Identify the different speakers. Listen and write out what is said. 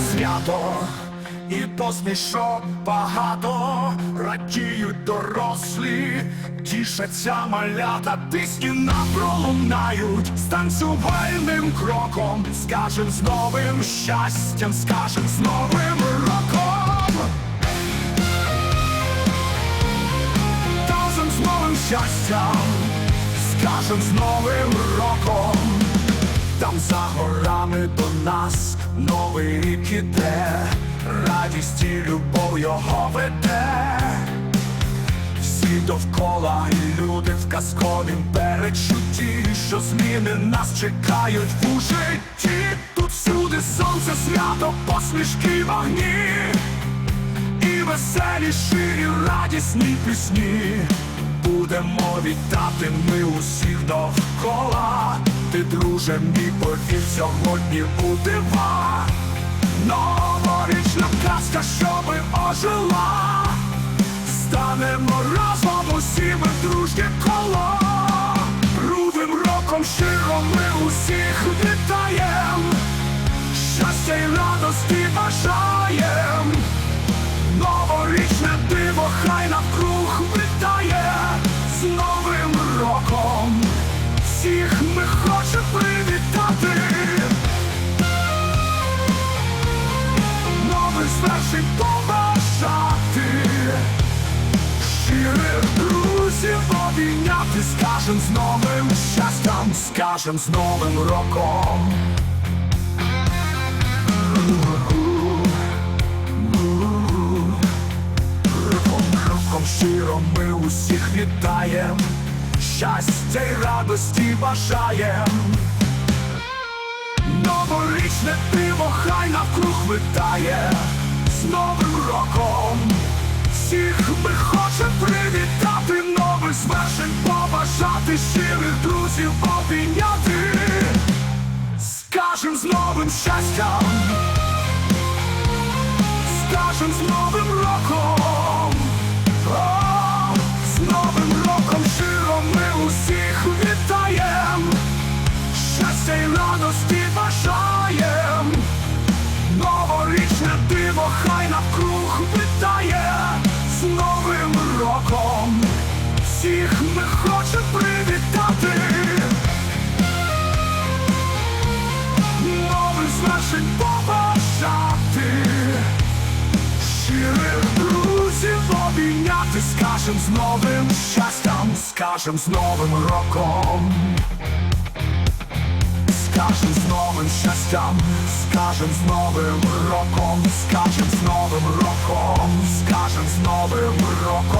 Speaker 1: то свято, і посмішок багато, радіють дорослі, тішаться малята, пісні нам пролунають з танцювальним кроком, скажем з новим щастям, скажем з новим роком. Разом з новим щастям, скажем з новим роком. Там за горами до нас новий рік іде, радість і любов його веде. Всі довкола і люди в казковім перечутті, що зміни нас чекають у житті. Тут всюди сонце, свято, посмішки вогні, і веселі ширі радісні пісні. Будемо вітати ми усіх друже, мій повір сьогодні у дива. Новорічна казка, щоби ожила. Станемо разом усі ми в коло. Рудим роком щиро ми усіх вітаєм. Щастя й радості бажаєм. Обійняти, скажем з новим щастям, скажем з Новим роком. Роком, роком щиро ми усіх вітаєм, щастя й радості бажаєм. Новорічне диво хай навкруг витає з Новим роком. Всіх ми хочемо привітати, побажати, щирих друзів обійняти. Скажем з новим щастям, скажем з новим роком. З новим роком щиро ми усіх вітаєм. Щастя й радості скажем з новим щастям, скажем з Новим роком. Скажем з новим щастям, скажем з новим роком, скажем з новим роком, скажем з новим роком,